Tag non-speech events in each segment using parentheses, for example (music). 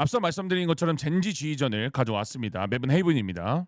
앞서 말씀드린 것처럼 젠지 지휘전을 가져왔습니다. 맵은 헤이븐입니다.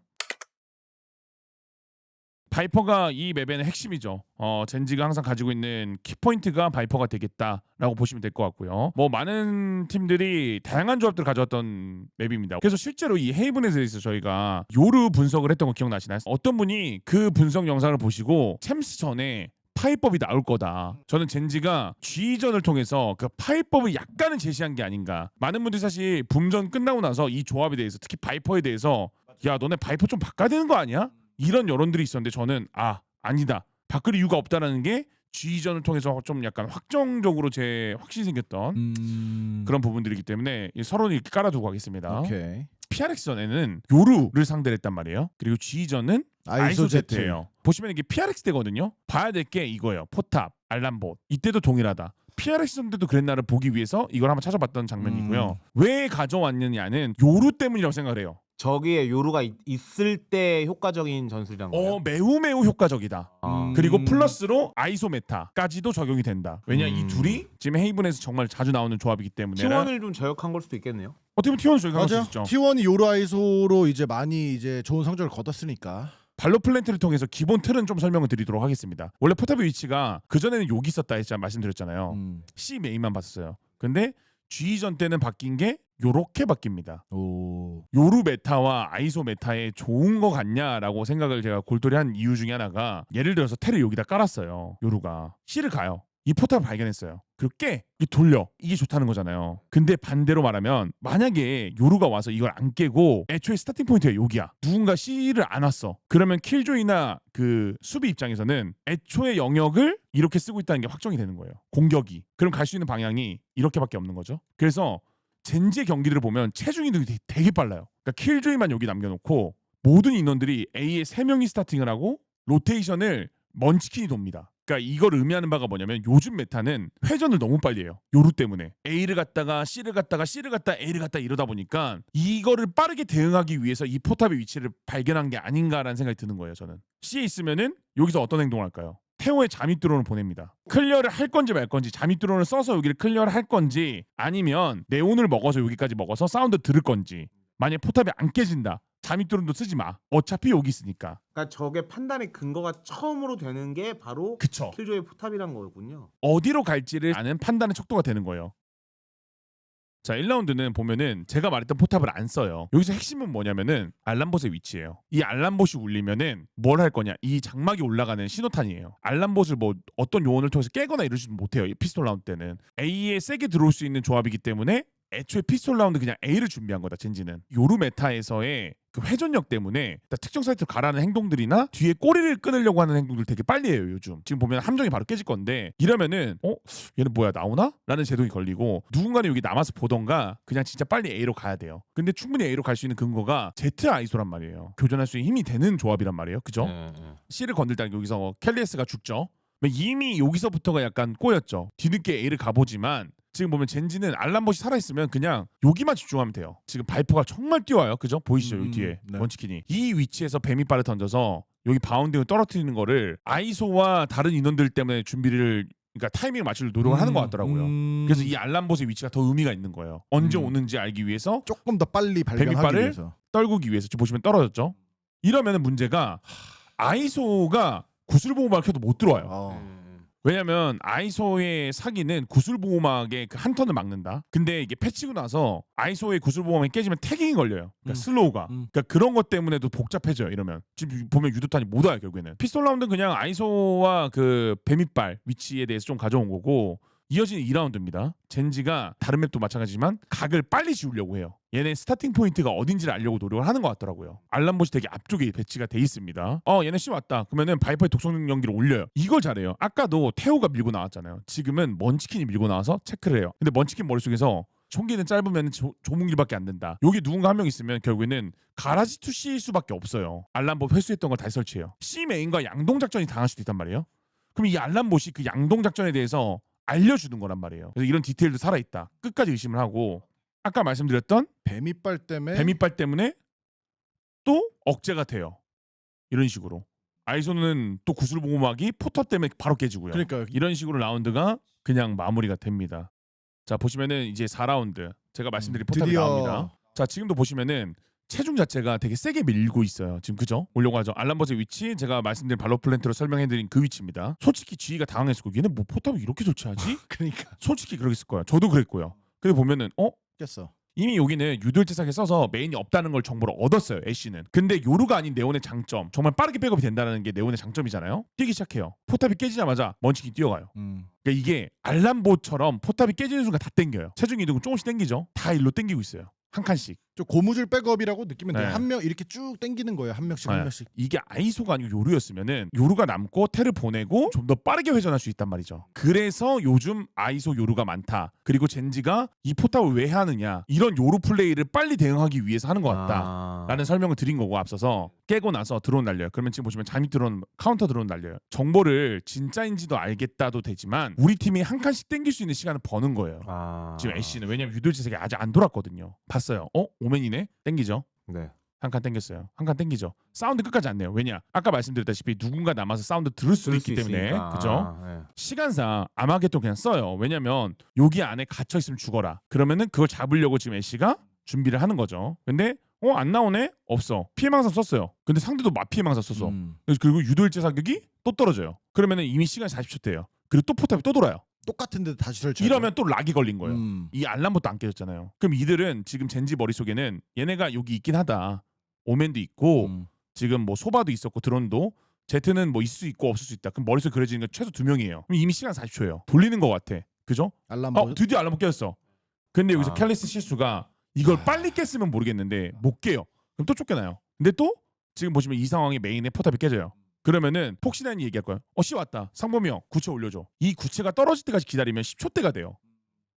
바이퍼가 이 맵에는 핵심이죠. 어, 젠지가 항상 가지고 있는 키포인트가 바이퍼가 되겠다라고 보시면 될 것 같고요. 뭐 많은 팀들이 다양한 조합들을 가져왔던 맵입니다. 그래서 실제로 이 헤이븐에 대해서 저희가 요르 분석을 했던 거 기억나시나요? 어떤 분이 그 분석 영상을 보시고 챔스 전에 파이법이 나올 거다. 저는 젠지가 G전을 통해서 그 파이법을 약간은 제시한 게 아닌가. 많은 분들이 사실 붐전 끝나고 나서 이 조합에 대해서 특히 바이퍼에 대해서 야 너네 바이퍼 좀 바꿔야 되는 거 아니야? 이런 여론들이 있었는데 저는 아 아니다. 바꿀 이유가 없다라는 게 G전을 통해서 좀 약간 확정적으로 제 확신이 생겼던 음. 그런 부분들이기 때문에 이 서론을 이렇게 깔아두고 가겠습니다. 오케이. PRX전에는 요루를 상대를 했단 말이에요. 그리고 G전은 아이소 제트. 아이소 제트예요. 보시면 이게 PRX 때거든요. 봐야 될 게 이거예요. 포탑, 알람봇. 이때도 동일하다. PRX 전때도 그랬나를 보기 위해서 이걸 한번 찾아봤던 장면이고요. 음. 왜 가져왔느냐는 요루 때문이라고 생각을 해요. 저기에 요루가 있, 있을 때 효과적인 전술이란 거예요. 어 매우 매우 효과적이다. 아. 음. 그리고 플러스로 아이소 메타까지도 적용이 된다. 왜냐 이 음. 둘이 지금 헤이븐에서 정말 자주 나오는 조합이기 때문에 T1을 좀 저역한 걸 수도 있겠네요. 어떻게 보면 T1을 저희가 할수 맞아. 있죠. T1이 요로 아이소로 이제 많이 이제 좋은 성적을 거뒀으니까. 발로 플랜트를 통해서 기본 틀은 좀 설명을 드리도록 하겠습니다. 원래 포탑의 위치가 그 전에는 여기 있었다 했잖아 말씀드렸잖아요. 음. C 메인만 봤었어요. 근데 G전 때는 바뀐 게 요렇게 바뀝니다. 오. 요루 메타와 아이소 메타에 좋은 거 같냐라고 생각을 제가 골똘히 한 이유 중에 하나가 예를 들어서 테를 여기다 깔았어요. 요루가 C를 가요. 이 포탑을 발견했어요. 그리고 깨, 이 돌려. 이게 좋다는 거잖아요. 근데 반대로 말하면 만약에 요루가 와서 이걸 안 깨고 애초에 스타팅 포인트가 여기야. 누군가 C를 안 왔어. 그러면 킬조이나 그 수비 입장에서는 애초에 영역을 이렇게 쓰고 있다는 게 확정이 되는 거예요. 공격이. 그럼 갈 수 있는 방향이 이렇게밖에 없는 거죠. 그래서 젠지의 경기들을 보면 체중 이동이 되게, 되게 빨라요. 그러니까 킬조이만 여기 남겨놓고 모든 인원들이 A에 세 명이 스타팅을 하고 로테이션을 먼치킨이 돕니다. 그러니까 이걸 의미하는 바가 뭐냐면 요즘 메타는 회전을 너무 빨리 해요. 요루 때문에 A를 갔다가 C를 갔다가 C를 갔다 A를 갔다 이러다 보니까 이거를 빠르게 대응하기 위해서 이 포탑의 위치를 발견한 게 아닌가라는 생각이 드는 거예요. 저는 C에 있으면은 여기서 어떤 행동을 할까요? 태호의 잠입 드론을 보냅니다. 클리어를 할 건지 말 건지 잠입 드론을 써서 여기를 클리어를 할 건지 아니면 네온을 먹어서 여기까지 먹어서 사운드 들을 건지 만약 포탑이 안 깨진다. 잠입 드론도 쓰지 마. 어차피 여기 있으니까. 그러니까 저게 판단의 근거가 처음으로 되는 게 바로 그쵸. 킬조의 포탑이란 거군요. 어디로 갈지를 아는 판단의 척도가 되는 거예요. 자, 1라운드는 보면은 제가 말했던 포탑을 안 써요. 여기서 핵심은 뭐냐면은 알람봇의 위치예요. 이 알람봇이 울리면은 뭘 할 거냐? 이 장막이 올라가는 신호탄이에요. 알람봇을 뭐 어떤 요원을 통해서 깨거나 이러지도 못해요. 이 피스톨 라운드 때는 A에 세게 들어올 수 있는 조합이기 때문에 애초에 피스톨 라운드 그냥 A를 준비한 거다. 젠지는 요루 메타에서의 그 회전력 때문에 특정 사이트로 가라는 행동들이나 뒤에 꼬리를 끊으려고 하는 행동들 되게 빨리 해요 요즘 지금 보면 함정이 바로 깨질 건데 이러면은 어 얘는 뭐야 나오나? 라는 제동이 걸리고 누군가는 여기 남아서 보던가 그냥 진짜 빨리 A로 가야 돼요 근데 충분히 A로 갈 수 있는 근거가 Z 아이소란 말이에요 교전할 수 있는 힘이 되는 조합이란 말이에요 그죠? 네, 네. C를 건들다 여기서 캘리에스가 죽죠. 이미 여기서부터가 약간 꼬였죠. 뒤늦게 A를 가보지만 지금 보면 젠지는 알람봇이 살아있으면 그냥 여기만 집중하면 돼요. 지금 바이퍼가 정말 뛰어요. 그죠? 보이시죠? 여기 음, 뒤에 네. 먼치킨이. 이 위치에서 뱀이빨을 던져서 여기 바운딩을 떨어뜨리는 거를 아이소와 다른 인원들 때문에 준비를 그러니까 타이밍을 맞출 노력을 하는 것 같더라고요. 음. 그래서 이 알람봇의 위치가 더 의미가 있는 거예요. 언제 음. 오는지 알기 위해서 조금 더 빨리 발견하기 뱀이빨을 위해서. 떨구기 위해서 지금 보시면 떨어졌죠. 이러면은 문제가 아이소가 구슬 보호막을 켜도 못 들어와요. 어. 음. 왜냐면 아이소의 사기는 구슬 보호막의 그 한 턴을 막는다. 근데 이게 패치고 나서 아이소의 구슬 보호막이 깨지면 태깅이 걸려요. 그러니까 음. 슬로우가. 음. 그러니까 그런 것 때문에도 복잡해져요. 이러면 지금 보면 유도탄이 못 와요 결국에는. 피스톨 라운드는 그냥 아이소와 그 뱀이빨 위치에 대해서 좀 가져온 거고 이어지는 2라운드입니다. 젠지가 다른 맵도 마찬가지지만 각을 빨리 지우려고 해요. 얘네 스타팅 포인트가 어딘지를 알려고 노력을 하는 것 같더라고요. 알람봇이 되게 앞쪽에 배치가 돼 있습니다. 어 얘네 씨 왔다. 그러면은 바이퍼의 독성 연기를 올려요. 이걸 잘해요. 아까도 태호가 밀고 나왔잖아요. 지금은 먼치킨이 밀고 나와서 체크를 해요. 근데 먼치킨 머릿속에서 총기는 짧으면 조, 조문길밖에 안 된다. 여기 누군가 한 명 있으면 결국에는 가라지 투시일 수밖에 없어요. 알람봇 회수했던 걸 다시 설치해요. C 메인과 양동 작전이 당할 수도 있단 말이에요. 그럼 이 알람봇이 그 양동 작전에 대해서 알려주는 거란 말이에요. 그래서 이런 디테일도 살아있다. 끝까지 의심을 하고 아까 말씀드렸던 뱀 이빨 때문에 뱀 이빨 때문에 또 억제가 돼요. 이런 식으로. 아이소는 또 구슬 보호막이 포터 때문에 바로 깨지고요. 그러니까 이런 식으로 라운드가 그냥 마무리가 됩니다. 자 보시면은 이제 4라운드 제가 말씀드린 음, 포탑이 드디어. 나옵니다. 자 지금도 보시면은 체중 자체가 되게 세게 밀고 있어요. 지금 그죠? 올려고 하죠. 알람버스의 위치 제가 말씀드린 발로 플랜트로 설명해드린 그 위치입니다. 솔직히 지휘가 당황했고 얘네 뭐 포탑을 이렇게 설치하지? (laughs) 그러니까 솔직히 그러겠을 거예요. 저도 그랬고요. 근데 보면은 어 깼어. 이미 여기는 유돌제사에 써서 메인이 없다는 걸 정보를 얻었어요. 애쉬는. 근데 요루가 아닌 네온의 장점, 정말 빠르게 백업이 된다는 게 네온의 장점이잖아요. 뛰기 시작해요. 포탑이 깨지자마자 먼치기 뛰어가요. 음. 그러니까 이게 알람보처럼 포탑이 깨지는 순간 다 땡겨요. 체중 이동은 조금씩 땡기죠. 다 일로 땡기고 있어요. 한 칸씩. 좀 고무줄 백업이라고 느끼면 돼요. 네. 한 명 이렇게 쭉 당기는 거예요. 한 명씩 네. 한 명씩. 이게 아이소가 아니고 요루였으면은 요루가 남고 테를 보내고 좀 더 빠르게 회전할 수 있단 말이죠. 그래서 요즘 아이소 요루가 많다. 그리고 젠지가 이 포탑을 왜 하느냐 이런 요루 플레이를 빨리 대응하기 위해서 하는 것 같다. 아. 라는 설명을 드린 거고 앞서서 깨고 나서 드론 날려요. 그러면 지금 보시면 잠입 드론 카운터 드론 날려요. 정보를 진짜인지도 알겠다도 되지만 우리 팀이 한 칸씩 땡길 수 있는 시간을 버는 거예요. 아. 지금 애쉬는 왜냐면 유도지색이 아직 안 돌았거든요. 봤어요. 어 오맨이네 땡기죠. 네. 한 칸 땡겼어요. 한 칸 땡기죠. 사운드 끝까지 안 내요. 왜냐? 아까 말씀드렸다시피 누군가 남아서 사운드 들을 수도 들을 있기 수 때문에 있으니까. 그죠? 아, 네. 시간상 아마겟돈 그냥 써요. 왜냐면 여기 안에 gat혀 있으면 죽어라. 그러면은 그걸 잡으려고 지금 애쉬가 준비를 하는 거죠. 근데 어 안 나오네? 없어. 피해망상 썼어요. 근데 상대도 마 피해망상 썼어. 음. 그리고 유도일제 사격이 또 떨어져요. 그러면은 이미 시간이 40초 돼요. 그리고 또 포탑이 또 돌아요. 똑같은데 다시 설치. 이러면 또 락이 걸린 거예요. 음. 이 알람부터 안 깨졌잖아요. 그럼 이들은 지금 젠지 머릿속에는 얘네가 여기 있긴 하다. 오맨도 있고 음. 지금 뭐 소바도 있었고 드론도 제트는 뭐 있을 수 있고 없을 수 있다. 그럼 머릿속에 그려지는 건 최소 두 명이에요. 그럼 이미 시간 40초예요. 돌리는 것 같아. 그죠? 알람 어버 드디어 알람 깨졌어. 근데 여기서 아. 캘리스 실수가 이걸 아. 빨리 깼으면 모르겠는데 못 깨요. 그럼 또 쫓겨나요. 근데 또 지금 보시면 이 상황에 메인에 포탑이 깨져요. 그러면은 폭신한이 얘기할 거예요. 어씨 왔다. 상범이 형 구체 올려줘. 이 구체가 떨어질 때까지 기다리면 10초 대가 돼요.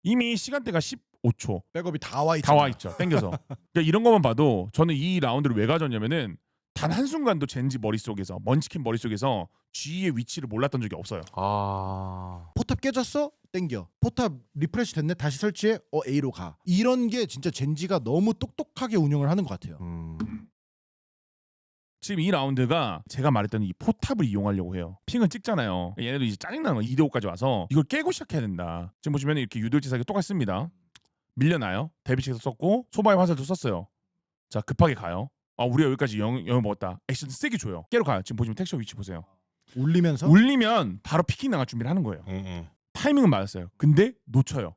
이미 시간대가 15초 백업이 다 와 있죠. 다 와 있죠. 땡겨서. 그러니까 이런 것만 봐도 저는 이 라운드를 왜 가졌냐면은 단 한 순간도 젠지 머릿속에서 먼치킨 머릿속에서 G의 위치를 몰랐던 적이 없어요. 아. 포탑 깨졌어? 땡겨. 포탑 리프레시 됐네. 다시 설치해. 어 A로 가. 이런 게 진짜 젠지가 너무 똑똑하게 운영을 하는 것 같아요. 음. 지금 이 라운드가 제가 말했던 이 포탑을 이용하려고 해요. 핑을 찍잖아요. 얘네도 이제 짜증나는 거야. 2대5까지 와서 이걸 깨고 시작해야 된다. 지금 보시면 이렇게 유돌지사기 똑같습니다. 밀려나요. 데뷔식에서 썼고 소바의 화살도 썼어요. 자 급하게 가요. 아 우리가 여기까지 영, 영을 먹었다. 액션 세게 줘요. 깨로 가요. 지금 보시면 텍스처 위치 보세요. 울리면서 울리면 바로 피킹 나갈 준비를 하는 거예요. 음, 음. 타이밍은 맞았어요. 근데 놓쳐요.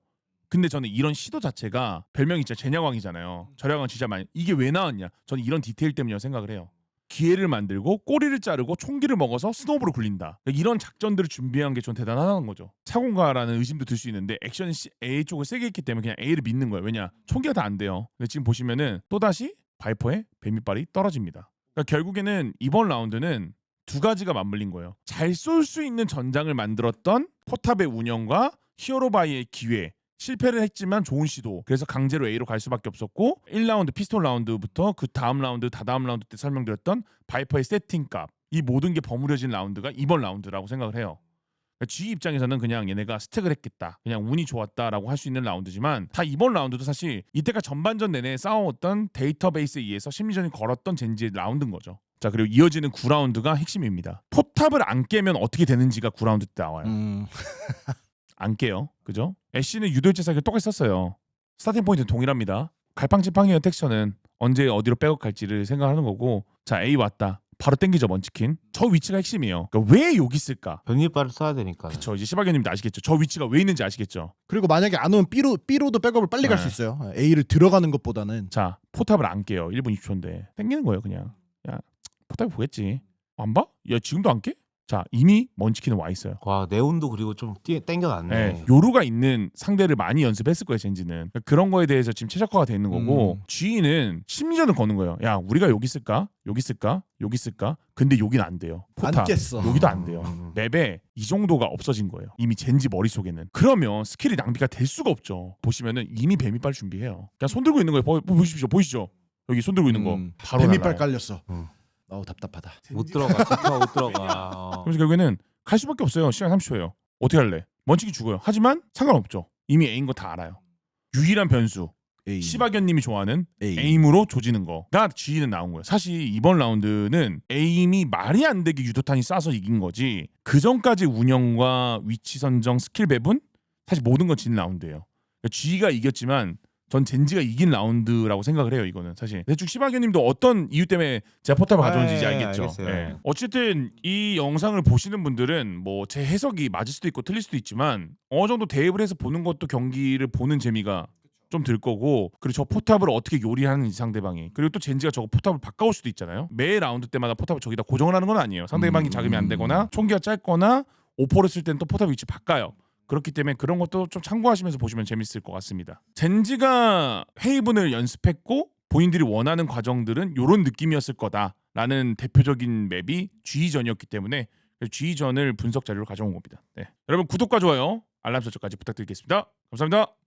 근데 저는 이런 시도 자체가 별명이 진짜 제냐왕이잖아요. 저량왕 진짜 많이 이게 왜 나왔냐? 저는 이런 디테일 때문이라고 생각을 해요. 기회를 만들고 꼬리를 자르고 총기를 먹어서 스노우볼을 굴린다. 이런 작전들을 준비한 게좀 대단하다는 거죠. 차공가라는 의심도 들 수 있는데 액션이 A 쪽을 세게 했기 때문에 그냥 A를 믿는 거예요. 왜냐? 총기가 다 안 돼요. 근데 지금 보시면은 또 다시 바이퍼의 뱀이빨이 떨어집니다. 그러니까 결국에는 이번 라운드는 두 가지가 맞물린 거예요. 잘 쏠 수 있는 전장을 만들었던 포탑의 운영과 히어로바이의 기회. 실패를 했지만 좋은 시도. 그래서 강제로 A로 갈 수밖에 없었고 1라운드 피스톨 라운드부터 그 다음 라운드, 다다음 라운드 때 설명드렸던 바이퍼의 세팅값. 이 모든 게 버무려진 라운드가 이번 라운드라고 생각을 해요. 그러니까 G 입장에서는 그냥 얘네가 스택을 했겠다. 그냥 운이 좋았다라고 할 수 있는 라운드지만 다 이번 라운드도 사실 이때까지 전반전 내내 싸워왔던 데이터베이스에 의해서 심리전이 걸었던 젠지의 라운드인 거죠. 자 그리고 이어지는 9라운드가 핵심입니다. 포탑을 안 깨면 어떻게 되는지가 9라운드 때 나와요. 음. 안 깨요. 그죠? 애쉬는 유도일제 사격을 똑같이 썼어요. 스타팅 포인트는 동일합니다. 갈팡질팡이의 텍스처는 언제 어디로 백업 갈지를 생각하는 거고 자 A 왔다. 바로 땡기죠 먼치킨. 저 위치가 핵심이에요. 그러니까 왜 여기 있을까? 변이빨을 써야 되니까. 그쵸 이제 시바견님도 아시겠죠. 저 위치가 왜 있는지 아시겠죠. 그리고 만약에 안 오면 B로 B로도 백업을 빨리 갈 네. 수 있어요. A를 들어가는 것보다는 자 포탑을 안 깨요. 1분 20초인데 땡기는 거예요 그냥. 야 포탑 보겠지. 안 봐? 야 지금도 안 깨? 자 이미 먼치킨은 와 있어요. 와 네온도 그리고 좀 뛰, 땡겨놨네. 네, 요루가 있는 상대를 많이 연습했을 거예요 젠지는 그러니까 그런 거에 대해서 지금 최적화가 돼 있는 거고 음. G는 심리전을 거는 거예요 야 우리가 여기 있을까 여기 있을까 여기 있을까 근데 여기는 안 돼요 안 포탑 깼어. 여기도 안 돼요 음. 맵에 이 정도가 없어진 거예요 이미 젠지 머릿속에는 그러면 스킬이 낭비가 될 수가 없죠 보시면은 이미 뱀이빨 준비해요 그냥 손 들고 있는 거예요 보, 보십시오 보이시죠 여기 손 들고 있는 거 음. 바로 뱀이빨 날라요. 깔렸어. 음. 어우 답답하다. 못 들어가. 지퍼 못 들어가. (laughs) 어. 그래서 결국에는 갈 수밖에 없어요. 시간 30초예요. 어떻게 할래? 먼치기 죽어요. 하지만 상관없죠. 이미 A인 거 다 알아요. 유일한 변수 A. 시바견님이 좋아하는 A. 에임으로 조지는 거가 G는 나온 거예요. 사실 이번 라운드는 에임이 말이 안 되게 유도탄이 쏴서 이긴 거지. 그 전까지 운영과 위치 선정, 스킬 배분 사실 모든 건 G는 라운드예요. G가 이겼지만 전 젠지가 이긴 라운드라고 생각을 해요. 이거는 사실 대충 시바견님도 어떤 이유 때문에 제가 포탑을 네, 가져온지 이제 알겠죠. 알겠어요. 예. 어쨌든 이 영상을 보시는 분들은 뭐 제 해석이 맞을 수도 있고 틀릴 수도 있지만 어느 정도 대입을 해서 보는 것도 경기를 보는 재미가 좀 들 거고 그리고 저 포탑을 어떻게 요리하는 이 상대방이 그리고 또 젠지가 저거 포탑을 바꿔올 수도 있잖아요 매 라운드 때마다 포탑을 저기다 고정을 하는 건 아니에요 상대방이 음. 작으면 안 되거나 총기가 짧거나 오퍼를 쓸 때는 또 포탑 위치 바꿔요 그렇기 때문에 그런 것도 좀 참고하시면서 보시면 재밌을 것 같습니다. 젠지가 헤이븐을 연습했고 본인들이 원하는 과정들은 이런 느낌이었을 거다라는 대표적인 맵이 G전이었기 때문에 G전을 분석 자료로 가져온 겁니다. 네. 여러분 구독과 좋아요 알람 설정까지 부탁드리겠습니다. 감사합니다